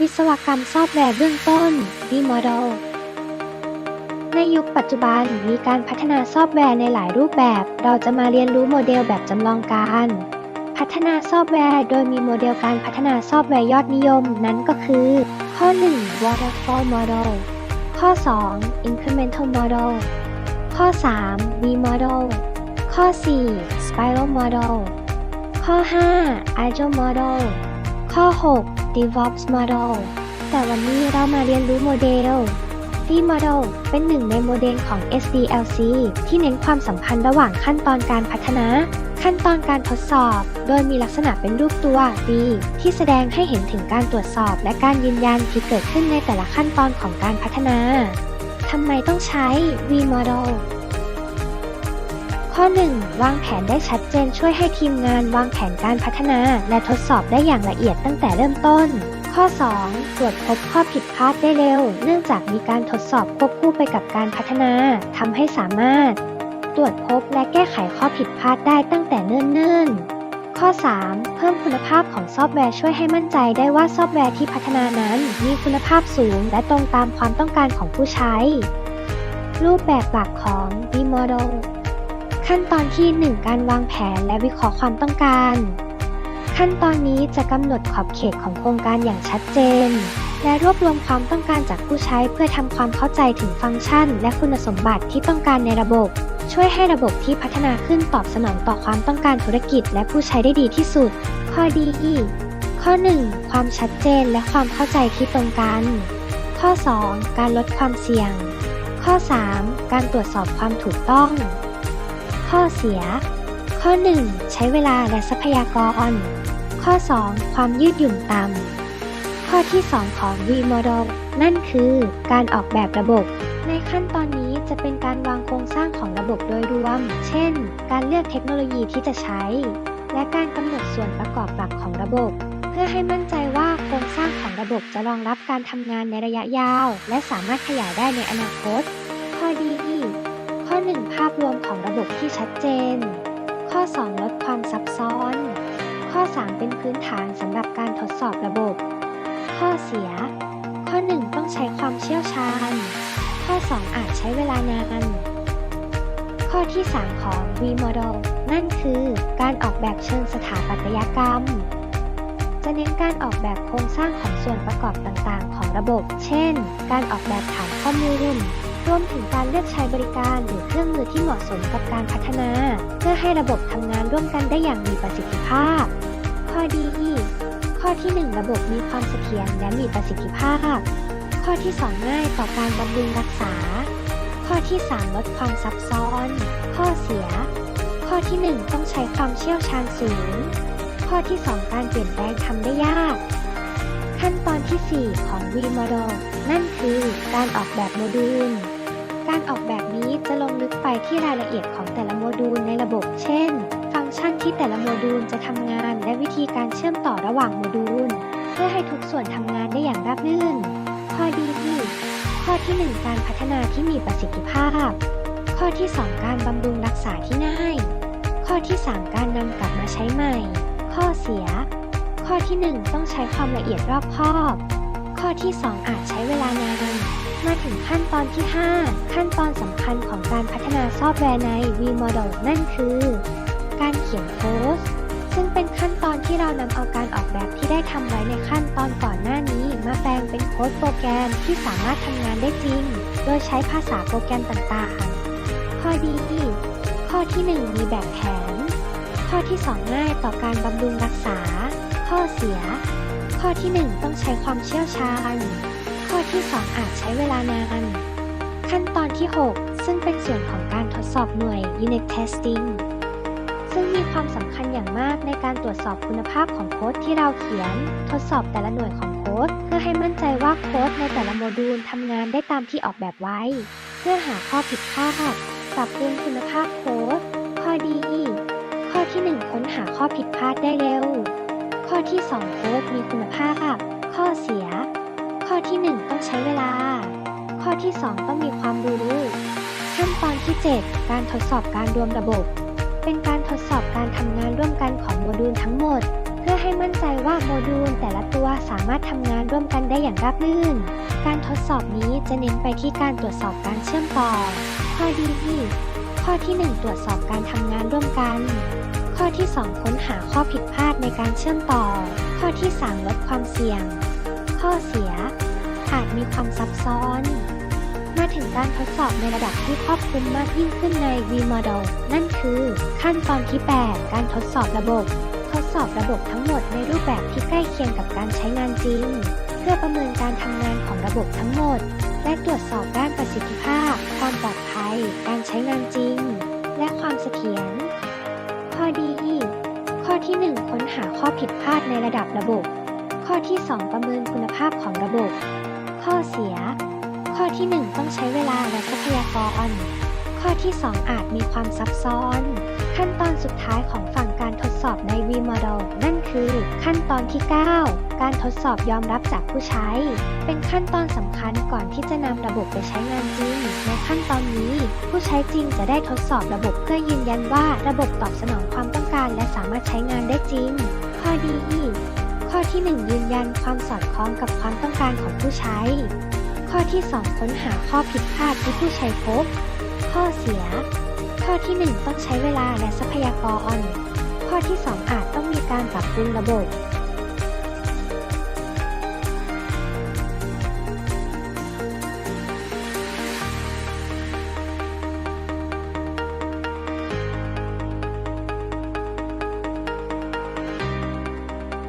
วิศวกรรมซอฟต์แวร์เบื้องต้น V-Model ในยุคปัจจุบันมีการพัฒนาซอฟต์แวร์ในหลายรูปแบบ เราจะมาเรียนรู้โมเดลแบบจำลองการ พัฒนาซอฟต์แวร์ โดยมีโมเดลการพัฒนาซอฟต์แวร์ยอดนิยมนั้นก็คือ ข้อ 1 Waterfall Model ข้อ 2 Incremental Model ข้อ 3 V-Model ข้อ 4 Spiral Model ข้อ 5 Agile Model ข้อ 6 DevOps Model แต่วันนี้เรามาเรียนรู้โมเดล V-Model เป็นหนึ่งในโมเดลของ SDLC ที่เน้นความสัมพันธ์ระหว่างขั้นตอนการพัฒนา ขั้นตอนการทดสอบ โดยมีลักษณะเป็นรูปตัว V ที่แสดงให้เห็นถึงการตรวจสอบและการยืนยันที่เกิดขึ้นในแต่ละขั้นตอนของการพัฒนาทำไมต้องใช้ V-Model ข้อ 1 วางแผนได้ชัดเจนช่วยให้ทีมงานวางแผนการพัฒนา และทดสอบได้อย่างละเอียดตั้งแต่เริ่มต้น ข้อ 2 ตรวจพบข้อผิดพลาดได้เร็ว เนื่องจากมีการทดสอบควบคู่ไปกับการพัฒนาทำให้สามารถ ตรวจพบและแก้ไขข้อผิดพลาดได้ตั้งแต่เนิ่นๆ ข้อ 3 เพิ่มคุณภาพของซอฟต์แวร์ช่วยให้มั่นใจได้ว่าซอฟต์แวร์ที่พัฒนานั้น มีคุณภาพสูง และตรงตามความต้องการของผู้ใช้ รูปแบบหลักของ V-Model ขั้นตอนที่ 1 การวางแผนและวิเคราะห์ความต้องการ ขั้นตอนนี้จะกำหนดขอบเขตของโครงการอย่างชัดเจน และรวบรวมความต้องการจากผู้ใช้เพื่อทำความเข้าใจถึงฟังก์ชัน และคุณสมบัติที่ต้องการในระบบ ช่วยให้ระบบที่พัฒนาขึ้นตอบสนองต่อความต้องการธุรกิจ และผู้ใช้ได้ดีที่สุด ข้อดีข้อ 1 ความชัดเจนและความเข้าใจที่ตรงกัน ข้อ 2 การลดความเสี่ยง ข้อ 3 การตรวจสอบความถูกต้อง ข้อเสีย ข้อ 1 ใช้เวลาและทรัพยากร ข้อ 2 ความยืดหยุ่นต่ำ ข้อที่ 2 ของ V-Model นั่นคือการออกแบบระบบ ในขั้นตอนนี้จะเป็นการวางโครงสร้างของระบบโดยรวม เช่น การเลือกเทคโนโลยีที่จะใช้ และการกำหนดส่วนประกอบหลักของระบบ เพื่อให้มั่นใจว่าโครงสร้างของระบบจะรองรับการทำงานในระยะยาว และสามารถขยายได้ในอนาคต ข้อดี ข้อ 1 ภาพรวมของระบบที่ชัดเจน ข้อ 2 ลดความซับซ้อน ข้อ 3 เป็นพื้นฐานสำหรับการทดสอบระบบ ข้อเสีย ข้อ 1 ต้องใช้ความเชี่ยวชาญ ข้อ 2 อาจใช้เวลานาน ข้อที่ 3 ของ V-Model นั่นคือการออกแบบเชิงสถาปัตยกรรม จะเน้นการออกแบบโครงสร้างของส่วนประกอบต่างๆ ของระบบ เช่น การออกแบบฐานข้อมูล รวมถึงการเลือกใช้บริการหรือเครื่องมือที่เหมาะสมกับการพัฒนา เพื่อให้ระบบทำงานร่วมกันได้อย่างมีประสิทธิภาพ ข้อดี ข้อที่ 1 ระบบมีความเสถียรและมีประสิทธิภาพ ข้อที่ 2 ง่ายต่อการบำรุงรักษา ข้อที่ 3 ลดความซับซ้อน ข้อเสีย ข้อที่ 1 ต้องใช้ความเชี่ยวชาญสูง ข้อที่ 2 การเปลี่ยนแปลงทำได้ยากขั้นตอนที่ 4 ของ V-Model นั่นคือการออกแบบโมดูล ออกแบบนี้จะลงลึกไปที่รายละเอียดของแต่ละโมดูลในระบบ เช่น ฟังก์ชันที่แต่ละโมดูลจะทำงาน และวิธีการเชื่อมต่อระหว่างโมดูล เพื่อให้ทุกส่วนทำงานได้อย่างราบรื่น ข้อดีที่ข้อที่ 1 การพัฒนาที่มีประสิทธิภาพ ข้อที่ 2 การบำรุงรักษาที่ง่าย ข้อที่ 3 การนำกลับมาใช้ใหม่ ข้อเสีย ข้อที่ 1 ต้องใช้ความละเอียดรอบคอบ ข้อที่ 2 อาจใช้เวลานาน มาถึงขั้นตอนที่ 5 ขั้นตอนสำคัญของการพัฒนาซอฟต์แวร์ใน V-Model นั่นคือ การเขียนโค้ดซึ่งเป็นขั้นตอนที่เรานำเอาการออกแบบที่ได้ทำไว้ในขั้นตอนก่อนหน้านี้ มาแปลงเป็นโค้ดโปรแกรมที่สามารถทำงานได้จริง โดยใช้ภาษาโปรแกรมต่างๆ ข้อดี ข้อที่ 1 มีแบบแผน ข้อที่ 2 ง่ายต่อการบำรุงรักษา ข้อเสีย ข้อที่ 1 ต้องใช้ความเชี่ยวชาญ ข้อที่ 2 อาจใช้เวลานาน ขั้นตอนที่ 6 ซึ่งเป็นส่วนของการทดสอบหน่วย Unit Testing ซึ่งมีความสำคัญอย่างมากในการตรวจสอบคุณภาพของโค้ดที่เราเขียน ทดสอบแต่ละหน่วยของโค้ด เพื่อให้มั่นใจว่าโค้ดในแต่ละโมดูลทำงานได้ตามที่ออกแบบไว้ เพื่อหาข้อผิดพลาดปรับปรุงคุณภาพโค้ด ข้อดี ข้อที่ 1 ค้นหาข้อผิดพลาดได้เร็ว ข้อที่ 2 โค้ดมีคุณภาพ ข้อเสีย ข้อที่ 1 ต้องใช้เวลา ข้อที่ 2 ต้องมีความรู้ขั้นตอนที่ 7 การทดสอบการรวมระบบ เป็นการทดสอบการทำงานร่วมกันของโมดูลทั้งหมด เพื่อให้มั่นใจว่าโมดูลแต่ละตัวสามารถทำงานร่วมกันได้อย่างราบรื่น การทดสอบนี้จะเน้นไปที่การตรวจสอบการเชื่อมต่อ ข้อดีข้อที่ 1 ตรวจสอบการทำงานร่วมกัน ข้อที่ 2 ค้นหาข้อผิดพลาดในการเชื่อมต่อ ข้อที่ 3 ลดความเสี่ยง ข้อเสีย อาจมีความซับซ้อน มาถึงการทดสอบในระดับที่ครอบคลุมมากยิ่งขึ้นใน vModel นั่นคือขั้นตอนที่ 8 การทดสอบระบบ ทดสอบระบบทั้งหมดในรูปแบบที่ใกล้เคียงกับการใช้งานจริง เพื่อประเมินการทำงานของระบบทั้งหมด และตรวจสอบด้านประสิทธิภาพ ความปลอดภัย การใช้งานจริง และความเสถียร ข้อดี ข้อที่ 1 ค้นหาข้อผิดพลาดในระดับระบบข้อที่ 2 ประเมินคุณภาพของระบบ ข้อเสีย ข้อที่ 1 ต้องใช้เวลาและทรัพยากร ข้อที่ 2 อาจมีความซับซ้อน ขั้นตอนสุดท้ายของฝั่งการทดสอบใน vModel นั่นคือ ขั้นตอนที่ 9 การทดสอบยอมรับจากผู้ใช้ เป็นขั้นตอนสำคัญก่อนที่จะนำระบบไปใช้งานจริง ในขั้นตอนนี้ ผู้ใช้จริงจะได้ทดสอบระบบเพื่อยืนยันว่าระบบตอบสนองความต้องการ และสามารถใช้งานได้จริง ข้อดี ที่ 1 ยืนยันความสอดคล้องกับความต้องการของผู้ใช้ ข้อที่ 2 ค้นหาข้อผิดพลาดที่ผู้ใช้พบ ข้อเสีย ข้อที่ 1 ต้องใช้เวลาและทรัพยากร ข้อที่ 2 อาจต้องมีการปรับปรุงระบบ